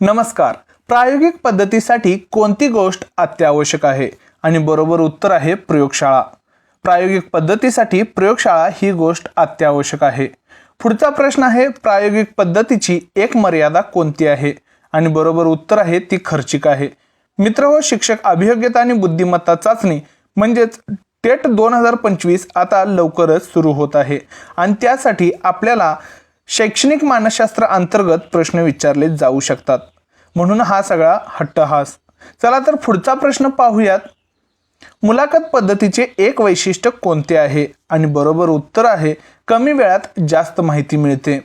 नमस्कार. प्रायोगिक पद्धतीसाठी कोणती गोष्ट अत्यावश्यक आहे? आणि बरोबर उत्तर आहे प्रयोगशाळा. प्रायोगिक पद्धतीसाठी प्रयोगशाळा ही गोष्ट अत्यावश्यक आहे. पुढचा प्रश्न आहे प्रायोगिक पद्धतीची एक मर्यादा कोणती आहे? आणि बरोबर उत्तर आहे ती खर्चिक आहे. मित्र व शिक्षक अभियोग्यता आणि बुद्धिमत्ता चाचणी म्हणजेच टेट दोन हजार पंचवीस आता लवकरच सुरू होत आहे. आणि त्यासाठी आपल्याला शैक्षणिक मानसशास्त्र अंतर्गत प्रश्न विचारले जाऊ शकतात. म्हणून हा सगळा हट्टहास. चला तर पुढचा प्रश्न पाहूयात. मुलाखत पद्धतीचे एक वैशिष्ट्य कोणते आहे? आणि बरोबर उत्तर आहे कमी वेळात जास्त माहिती मिळते.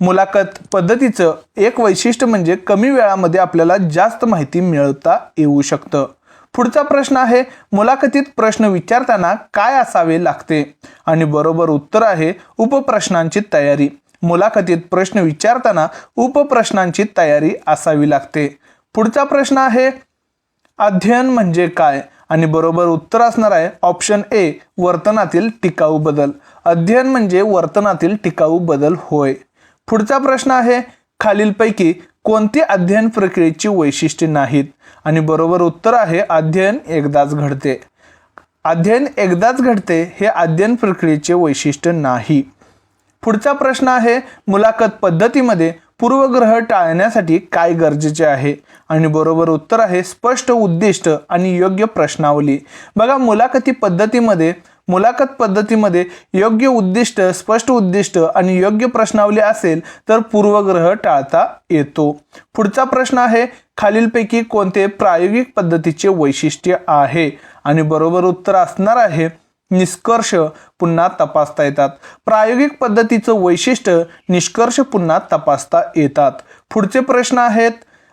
मुलाखत पद्धतीचं एक वैशिष्ट्य म्हणजे कमी वेळामध्ये आपल्याला जास्त माहिती मिळवता येऊ शकतं. पुढचा प्रश्न आहे मुलाखतीत प्रश्न विचारताना काय असावे लागते? आणि बरोबर उत्तर आहे उपप्रश्नांची तयारी. मुलाखतीत प्रश्न विचारताना उपप्रश्नांची तयारी असावी लागते. पुढचा प्रश्न आहे अध्ययन म्हणजे काय? आणि बरोबर उत्तर असणार आहे ऑप्शन ए वर्तनातील टिकाऊ बदल. अध्ययन म्हणजे वर्तनातील टिकाऊ बदल होय. पुढचा प्रश्न आहे खालीलपैकी कोणती अध्ययन प्रक्रियेची वैशिष्ट्ये नाहीत? आणि बरोबर उत्तर आहे अध्ययन एकदाच घडते. अध्ययन एकदाच घडते हे अध्ययन प्रक्रियेचे वैशिष्ट्य नाही. पुढचा प्रश्न आहे मुलाखत पद्धतीमध्ये पूर्वग्रह टाळण्यासाठी काय गरजेचे आहे? आणि बरोबर उत्तर आहे स्पष्ट उद्दिष्ट आणि योग्य प्रश्नावली. बघा मुलाखती पद्धतीमध्ये मुलाखत पद्धतीमध्ये योग्य उद्दिष्ट स्पष्ट उद्दिष्ट आणि योग्य प्रश्नावली असेल तर पूर्वग्रह टाळता येतो. पुढचा प्रश्न आहे खालीलपैकी कोणते प्रायोगिक पद्धतीचे वैशिष्ट्य आहे? आणि बरोबर उत्तर असणार आहे निष्कर्ष पुन्हा तपासता येतात. प्रायोगिक पद्धतीचं वैशिष्ट्य निष्कर्ष पुन्हा तपासता येतात. पुढचे प्रश्न आहेत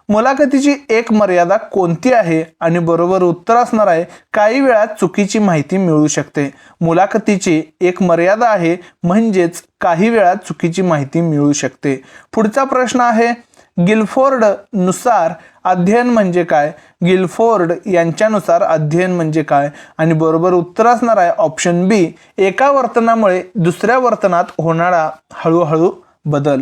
मुलाखतीची एक मर्यादा कोणती आहे आणि बरोबर उत्तर असणार आहे काही वेळा चुकीची माहिती मिळू शकते. मुलाखतीची एक मर्यादा आहे म्हणजेच काही वेळा चुकीची माहिती मिळू शकते. पुढचा प्रश्न आहे गिलफोर्डनुसार अध्ययन म्हणजे काय? गिलफोर्ड यांच्यानुसार अध्ययन म्हणजे काय? आणि बरोबर उत्तर असणार आहे ऑप्शन बी एका वर्तनामुळे दुसऱ्या वर्तनात होणारा हळूहळू बदल.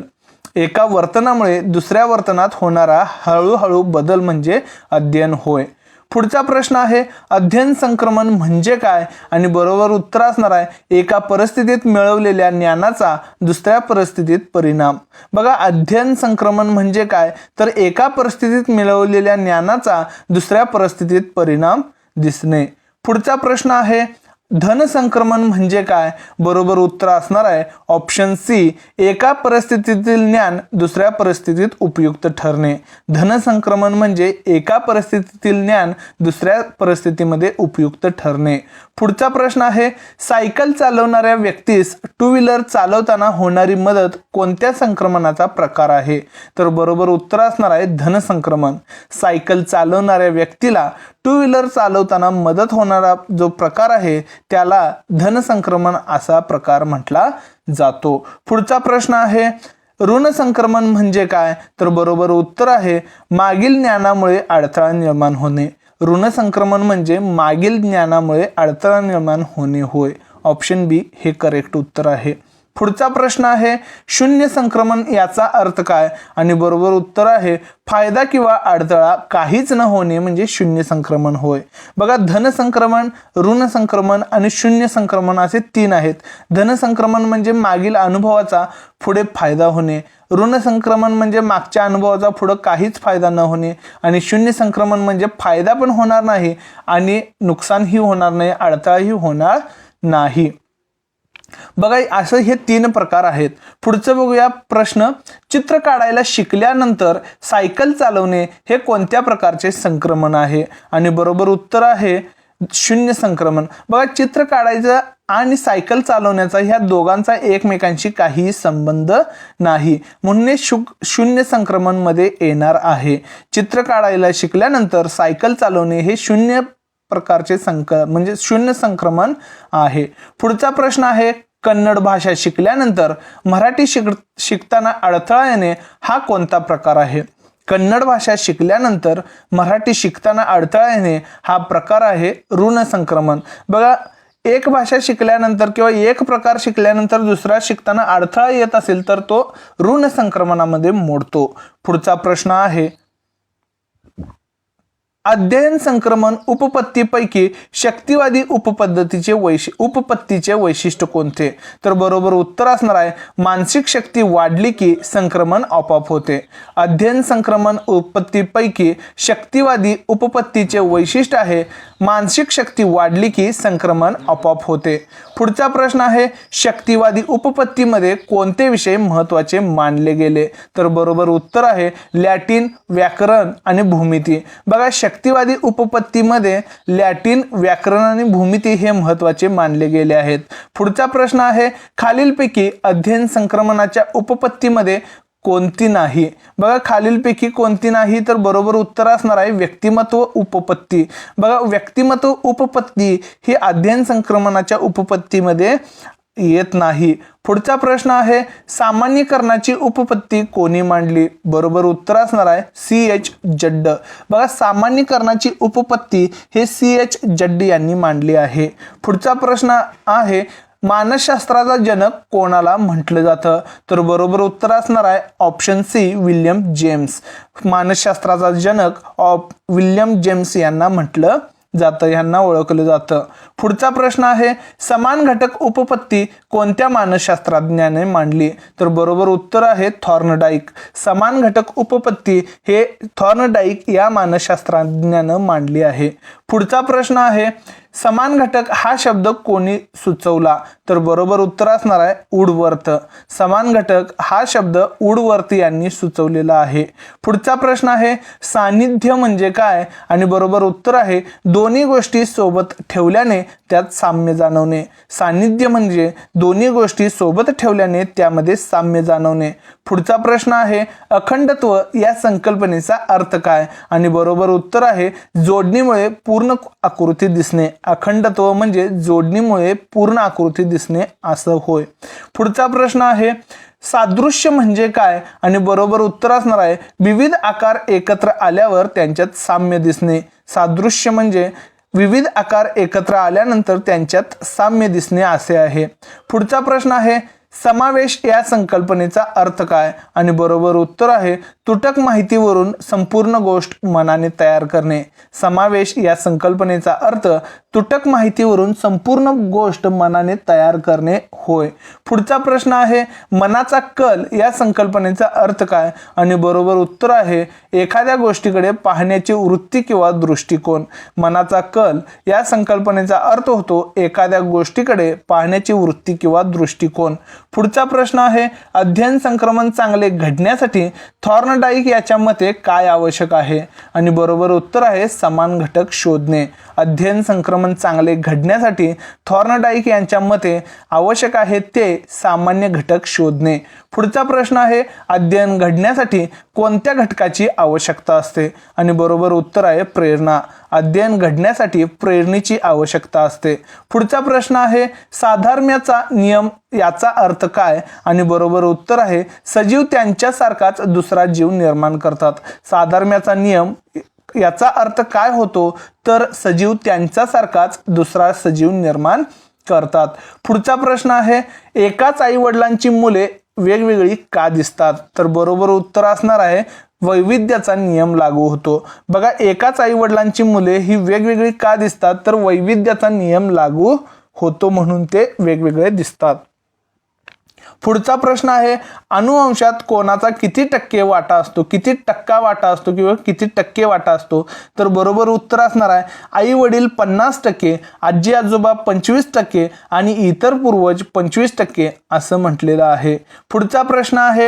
एका वर्तनामुळे दुसऱ्या वर्तनात होणारा हळूहळू बदल म्हणजे अध्ययन होय. पुढचा प्रश्न आहे अध्ययन संक्रमण म्हणजे काय आणि बरोबर उत्तर असणार आहे एका परिस्थितीत मिळवलेल्या ज्ञानाचा दुसऱ्या परिस्थितीत परिणाम. बघा अध्ययन संक्रमण म्हणजे काय? तर एका परिस्थितीत मिळवलेल्या ज्ञानाचा दुसऱ्या परिस्थितीत परिणाम दिसणे. पुढचा प्रश्न आहे धन संक्रमण म्हणजे काय? बरोबर उत्तर असणार आहे. ऑप्शन सी एका परिस्थितीतील ज्ञान दुसऱ्या परिस्थितीत उपयुक्त ठरणे. धन संक्रमण म्हणजे एका परिस्थितीतील ज्ञान दुसऱ्या परिस्थितीमध्ये उपयुक्त ठरणे. पुढचा प्रश्न आहे सायकल चालवणाऱ्या व्यक्तीस टू व्हीलर चालवताना होणारी मदत कोणत्या संक्रमणाचा प्रकार आहे? तर बरोबर उत्तर असणार आहे धनसंक्रमण सायकल चालवणाऱ्या व्यक्तीला टू व्हीलर चालवताना मदत होणारा जो प्रकार आहे त्याला धनसंक्रमण असा प्रकार म्हटला जातो. पुढचा प्रश्न आहे ऋण संक्रमण म्हणजे काय? तर बरोबर उत्तर आहे मागील ज्ञानामुळे अडथळा निर्माण होणे. ऋण संक्रमण म्हणजे मागील ज्ञानामुळे अडथळा निर्माण होणे होय. ऑप्शन बी हे करेक्ट उत्तर आहे. पुढचा प्रश्न आहे शून्य संक्रमण याचा अर्थ काय? आणि बरोबर उत्तर आहे फायदा किंवा अडथळा काहीच न होणे म्हणजे शून्य संक्रमण होय. बघा धन संक्रमण ऋण संक्रमण आणि शून्य संक्रमण असे तीन आहेत. धन संक्रमण म्हणजे मागील अनुभवाचा पुढे फायदा होणे. ऋण संक्रमण म्हणजे मागच्या अनुभवाचा पुढं काहीच फायदा न होणे. आणि शून्य संक्रमण म्हणजे फायदा पण होणार नाही आणि नुकसानही होणार नाही अडथळाही होणार नाही. बघा असं हे तीन प्रकार आहेत. पुढचं बघूया प्रश्न चित्र काढायला शिकल्यानंतर सायकल चालवणे हे कोणत्या प्रकारचे संक्रमण आहे? आणि बरोबर उत्तर आहे शून्य संक्रमण. बघा चित्र काढायचं आणि सायकल चालवण्याचा ह्या दोघांचा एकमेकांशी काही संबंध नाही. म्हणून शु शून्य संक्रमणमध्ये येणार आहे. चित्र काढायला शिकल्यानंतर सायकल चालवणे हे शून्य प्रकारचे संक म्हणजे शून्य संक्रमण आहे. पुढचा प्रश्न आहे कन्नड भाषा शिकल्यानंतर मराठी शिक शिकताना अडथळा येणे हा कोणता प्रकार आहे? कन्नड भाषा शिकल्यानंतर मराठी शिकताना अडथळा येणे हा प्रकार आहे ऋण संक्रमण. बघा एक भाषा शिकल्यानंतर किंवा एक प्रकार शिकल्यानंतर दुसरा शिकताना अडथळा येत असेल तर तो ऋण संक्रमणामध्ये मोडतो. पुढचा प्रश्न आहे अध्ययन संक्रमण उपपत्तीपैकी शक्तिवादी उपपद्धतीचे वैशि उपपत्तीचे वैशिष्ट्य कोणते? तर बरोबर उत्तर असणार आहे मानसिक शक्ती वाढली की संक्रमण आपोआप होते. अध्ययन संक्रमण उपपत्तीपैकी शक्तिवादी उपपत्तीचे वैशिष्ट्य आहे मानसिक शक्ती वाढली की संक्रमण आपोआप होते. पुढचा प्रश्न आहे शक्तिवादी उपपत्तीमध्ये कोणते विषय महत्त्वाचे मानले गेले? तर बरोबर उत्तर आहे लॅटिन व्याकरण आणि भूमिती. बघा व्यक्तिवादी उपपत्तीमध्ये लॅटिन व्याकरण आणि भूमिती हे महत्त्वाचे मानले गेले आहेत. पुढचा प्रश्न आहे खालीलपैकी अध्ययन संक्रमणाच्या उपपत्तीमध्ये कोणती नाही? बघा खालीलपैकी कोणती नाही तर बरोबर उत्तर असणार आहे व्यक्तिमत्व उपपत्ती. बघा व्यक्तिमत्व उपपत्ती ही अध्ययन संक्रमणाच्या उपपत्तीमध्ये येत नाही. पुढचा प्रश्न आहे सामान्यकरणाची उपपत्ती कोणी मांडली? बरोबर उत्तर असणार आहे सी एच जड्ड. बघा सामान्यकरणाची उपपत्ती हे सी एच जड्ड यांनी मांडली आहे. पुढचा प्रश्न आहे मानसशास्त्राचा जनक कोणाला म्हटलं जातं? तर बरोबर उत्तर असणार आहे ऑप्शन सी विल्यम जेम्स. मानसशास्त्राचा जनक ऑप विल्यम जेम्स यांना म्हटलं जातं यांना ओळखलं जातं. पुढचा प्रश्न आहे समान घटक उपपत्ती कोणत्या मानसशास्त्रज्ञाने मांडली? तर बरोबर उत्तर आहे थॉर्नडाईक. समान घटक उपपत्ती हे थॉर्नडाईक या मानसशास्त्रज्ञानं मांडली आहे. पुढचा प्रश्न आहे समान घटक हा शब्द कोणी सुचवला? तर बरोबर उत्तर असणार आहे उडवर्थ. समान घटक हा शब्द उडवर्थ यांनी सुचवलेला आहे. पुढचा प्रश्न आहे सानिध्य म्हणजे काय? आणि बरोबर उत्तर आहे दोन्ही गोष्टी सोबत ठेवल्याने त्यात साम्य जाणवणे. सानिध्य म्हणजे दोन्ही गोष्टी सोबत ठेवल्याने त्यामध्ये साम्य जाणवणे. पुढचा प्रश्न आहे अखंडत्व या संकल्पनेचा अर्थ काय? आणि बरोबर उत्तर आहे जोडणीमुळे पूर्ण पूर्ण आकृती दिसणे अखंडत्व म्हणजे जोडणीमुळे पूर्ण आकृती दिसणे असं होय. पुढचा प्रश्न आहे सादृश्य म्हणजे काय? आणि बरोबर उत्तर असणार आहे विविध आकार एकत्र आल्यावर त्यांच्यात साम्य दिसणे. सादृश्य म्हणजे विविध आकार एकत्र आल्यानंतर त्यांच्यात साम्य दिसणे असे आहे. पुढचा प्रश्न आहे समावेश या संकल्पनेचा अर्थ काय आणि बरोबर उत्तर आहे तुटक माहितीवरून संपूर्ण गोष्ट मनाने तयार करणे. समावेश या संकल्पनेचा अर्थ तुटक माहितीवरून संपूर्ण गोष्ट मनाने तयार करणे होय. पुढचा प्रश्न आहे मनाचा कल या संकल्पनेचा अर्थ काय आणि बरोबर उत्तर आहे एखाद्या गोष्टीकडे पाहण्याची वृत्ती किंवा दृष्टिकोन. मनाचा कल या संकल्पनेचा अर्थ होतो एखाद्या गोष्टीकडे पाहण्याची वृत्ती किंवा दृष्टिकोन. पुढचा प्रश्न आहे अध्ययन संक्रमण चांगले घडण्यासाठी थॉर्नडाईक याच्या मते काय आवश्यक आहे? आणि बरोबर उत्तर आहे समान घटक शोधणे. अध्ययन संक्रमण चांगले घडण्यासाठी थॉर्नडाईक यांच्या मते आवश्यक आहे ते सामान्य घटक शोधणे. पुढचा प्रश्न आहे अध्ययन घडण्यासाठी कोणत्या घटकाची आवश्यकता असते? आणि बरोबर उत्तर आहे प्रेरणा. अध्ययन घडण्यासाठी प्रेरणेची आवश्यकता असते. पुढचा प्रश्न आहे साधर्म्याचा नियम याचा अर्थ काय? आणि बरोबर उत्तर आहे सजीव त्यांच्यासारखाच दुसरा दुसरा जीव निर्माण करतात. साधर्म्याचा नियम याचा अर्थ काय होतो? तर सजीव त्यांच्यासारखाच दुसरा सजीव निर्माण करतात. पुढचा प्रश्न आहे एकाच आई वडिलांची मुले वेगवेगळी का दिसतात? तर बरोबर उत्तर असणार आहे वैविध्याचा नियम लागू होतो. बघा एकाच आई वडिलांची मुले ही वेगवेगळी का दिसतात? तर वैविध्याचा नियम लागू होतो म्हणून ते वेगवेगळे दिसतात. पुढचा प्रश्न आहे अनुवंशात कोणाचा किती टक्के वाटा असतो? किती टक्का वाटा असतो किंवा किती टक्के वाटा असतो? तर बरोबर उत्तर असणार आहे आई वडील पन्नास टक्के आजी आजोबा पंचवीस टक्के आणि इतर पूर्वज पंचवीस टक्के असं म्हटलेलं आहे. पुढचा प्रश्न आहे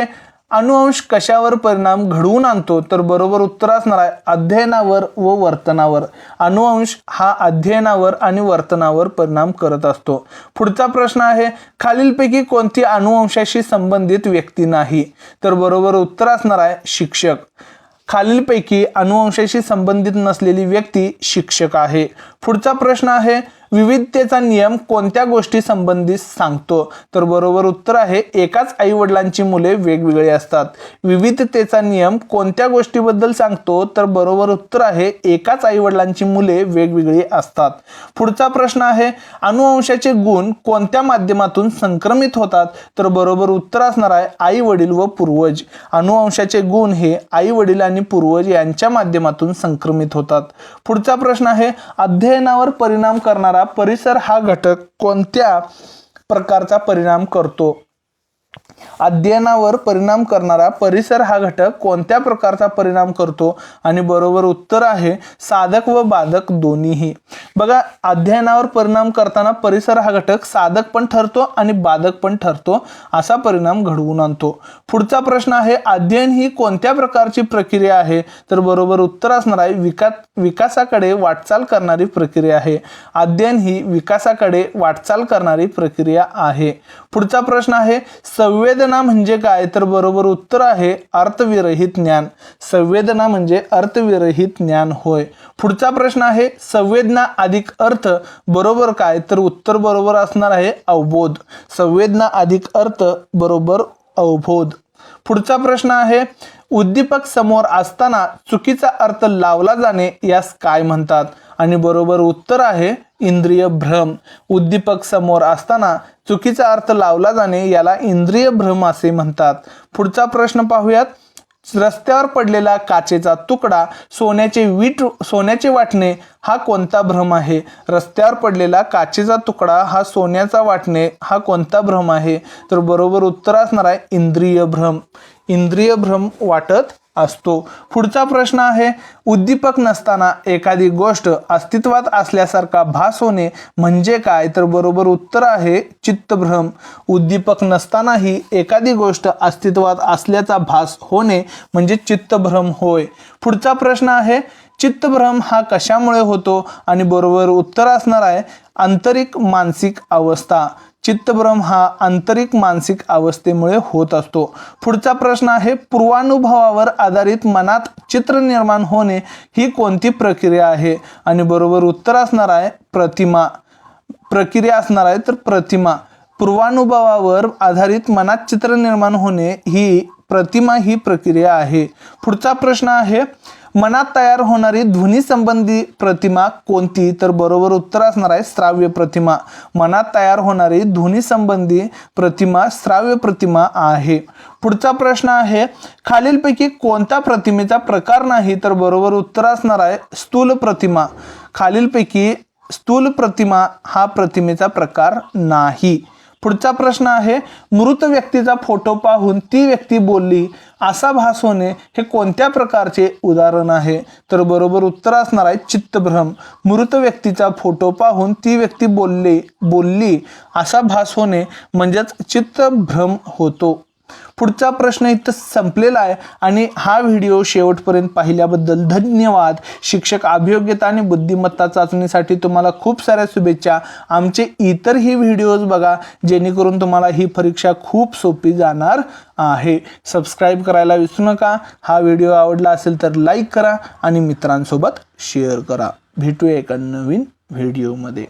अनुवंश कशावर परिणाम घडवून आणतो? तर बरोबर उत्तर असणार आहे अध्ययनावर व वर्तनावर. अनुवंश हा अध्ययनावर आणि वर्तनावर परिणाम करत असतो. पुढचा प्रश्न आहे खालीलपैकी कोणती अनुवंशाशी संबंधित व्यक्ती नाही? तर बरोबर उत्तर असणार आहे शिक्षक. खालीलपैकी अनुवंशाशी संबंधित नसलेली व्यक्ती शिक्षक आहे. पुढचा प्रश्न आहे विविधतेचा नियम कोणत्या गोष्टी संबंधित सांगतो? तर बरोबर उत्तर आहे एकाच आई वडिलांची मुले वेगवेगळी असतात. विविधतेचा नियम कोणत्या गोष्टीबद्दल सांगतो? तर बरोबर उत्तर आहे एकाच आई वडिलांची मुले वेगवेगळी असतात. पुढचा प्रश्न आहे अनुवंशाचे गुण कोणत्या माध्यमातून संक्रमित होतात? तर बरोबर उत्तर असणार आहे आई वडील व पूर्वज. अनुवंशाचे गुण हे आई वडील आणि पूर्वज यांच्या माध्यमातून संक्रमित होतात. पुढचा प्रश्न आहे अध्ययनावर परिणाम करणारा परिसर हा घटक कोणत्या प्रकारचा परिणाम करतो? अध्ययनावर परिणाम करणारा परिसर हा घटक कोणत्या प्रकारचा परिणाम करतो? आणि बरोबर उत्तर आहे साधक व बाधक दोन्हीही. बघा अध्ययनावर परिणाम करताना परिसर हा घटक साधक पण ठरतो आणि बाधक पण ठरतो असा परिणाम घडवून आणतो. पुढचा प्रश्न आहे अध्ययन ही कोणत्या प्रकारची प्रक्रिया आहे? तर बरोबर उत्तर असणार आहे विकास विकासाकडे वाटचाल करणारी प्रक्रिया आहे. अध्ययन ही विकासाकडे वाटचाल करणारी प्रक्रिया आहे. पुढचा प्रश्न आहे सव्वे संवेदना म्हणजे काय? तर बरोबर उत्तर आहे अर्थविरहित ज्ञान. संवेदना म्हणजे अर्थविरहित ज्ञान होय. पुढचा प्रश्न आहे संवेदना अधिक अर्थ बरोबर काय? तर उत्तर बरोबर असणार आहे अवबोध. संवेदना अधिक अर्थ बरोबर अवबोध. पुढचा प्रश्न आहे उद्दीपक समोर असताना चुकीचा अर्थ लावला जाणे यास काय म्हणतात? आणि बरोबर उत्तर आहे इंद्रिय भ्रम. उद्दीपक समोर असताना चुकीचा अर्थ लावला जाणे याला इंद्रिय भ्रम असे म्हणतात. पुढचा प्रश्न पाहूयात. रस्त्यावर पडलेला काचेचा तुकडा सोन्याचे वीट सोन्याचे वाटणे हा कोणता भ्रम आहे? रस्त्यावर पडलेला काचेचा तुकडा हा सोन्याचा वाटणे हा कोणता भ्रम आहे? तर बरोबर उत्तर असणार आहे इंद्रिय भ्रम. इंद्रिय भ्रम वाटत असतो. पुढचा प्रश्न आहे उद्दीपक नसताना एखादी गोष्ट अस्तित्वात असल्यासारखा भास होणे म्हणजे काय? तर बरोबर उत्तर आहे चित्तभ्रम. उद्दीपक नसतानाही एखादी गोष्ट अस्तित्वात असल्याचा भास होणे म्हणजे चित्तभ्रम होय. पुढचा प्रश्न आहे चित्तभ्रम हा कशामुळे होतो? आणि बरोबर उत्तर असणार आहे आंतरिक मानसिक अवस्था. चित्तभ्रम हा आंतरिक मानसिक अवस्थेमुळे होत असतो. पुढचा प्रश्न आहे पूर्वानुभवावर आधारित मनात चित्र निर्माण होणे ही कोणती प्रक्रिया आहे? आणि बरोबर उत्तर असणार आहे प्रतिमा. प्रक्रिया असणार आहे तर प्रतिमा. पूर्वानुभवावर आधारित मनात चित्र निर्माण होणे ही प्रतिमा ही प्रक्रिया आहे. पुढचा प्रश्न आहे मनात तयार होणारी ध्वनी संबंधी प्रतिमा कोणती? तर बरोबर उत्तर असणार आहे श्राव्य प्रतिमा. मनात तयार होणारी ध्वनी संबंधी प्रतिमा श्राव्य प्रतिमा आहे. पुढचा प्रश्न आहे खालीलपैकी कोणता प्रतिमेचा प्रकार नाही? तर बरोबर उत्तर असणार आहे स्थूल प्रतिमा. खालीलपैकी स्थूल प्रतिमा हा प्रतिमेचा प्रकार नाही. पुढचा प्रश्न आहे मृत व्यक्तीचा फोटो पाहून ती व्यक्ती बोलली असा भास होणे हे कोणत्या प्रकारचे उदाहरण आहे? तर बरोबर उत्तर असणार आहे चित्तभ्रम. मृत व्यक्तीचा फोटो पाहून ती व्यक्ती बोलली बोलली असा भास होणे म्हणजेच चित्तभ्रम होतो. पुढचा प्रश्न इथं संपलेला आहे आणि हा व्हिडिओ शेवटपर्यंत पाहिल्याबद्दल धन्यवाद. शिक्षक अभियोग्यता आणि बुद्धिमत्ता चाचणीसाठी तुम्हाला खूप साऱ्या शुभेच्छा. आमचे इतरही व्हिडिओज बघा जेणेकरून तुम्हाला ही परीक्षा खूप सोपी जाणार आहे. सबस्क्राईब करायला विसरू नका. हा व्हिडिओ आवडला असेल तर लाईक करा आणि मित्रांसोबत शेअर करा. भेटूया एका नवीन व्हिडिओमध्ये.